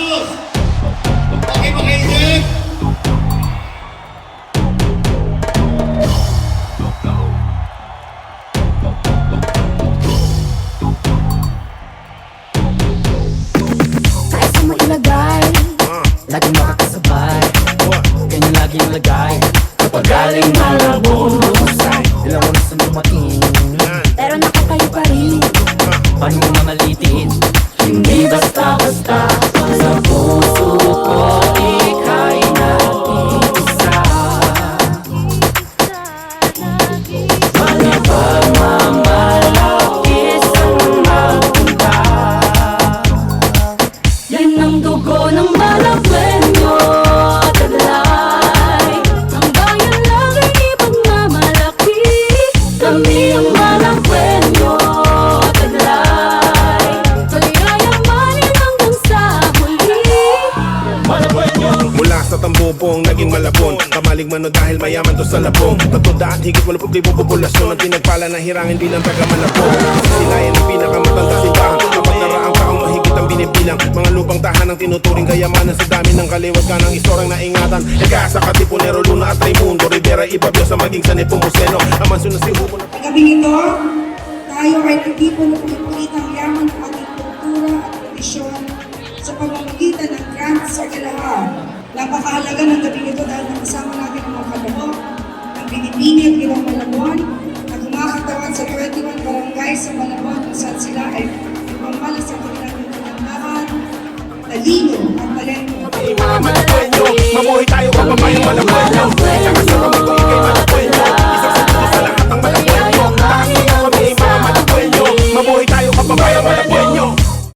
Ayos! Okay dyan? Taas mo ilagay Laging makakasabay Ganyan laging lagay Kapag galing malabong husay Ilang oras na lumating Pero nakatayo pa rin Paano mamalitin? Hindi basta-basta Mula sa tambupong naging malabon. Kamalig man o dahil mayaman to sa labong. Tatunda at higit walupog libo populasyon Ang pinagpala na hirangin bilang taga malabong Silayan ang pinakamatanda simbahan. Kapag naraang taong mahigit ang binibilang Mga lupang tahanang tinuturing kayamanan Sa dami ng kaliwat ka ng istorang naingatan. Eka sa Katipunero, Luna at Raimundo Rivera, Ibabyo sa maging sa Nepomuceno Amansun na si Hugo na Gabing ito, tayo ay nagtipon ng pinulit ang yaman ng ating kultura at tradisyon sa pamamagitan ng Grand Sakalahan. Napakahalaga ng gabi nito dahil nakasama natin ang mga kalabok, ang binibini at ginang Malabon, at kumakatawan sa 21 barangay sa Malabon kung saan sila ay ipamalas ang kanilang katandahan, talino at talento.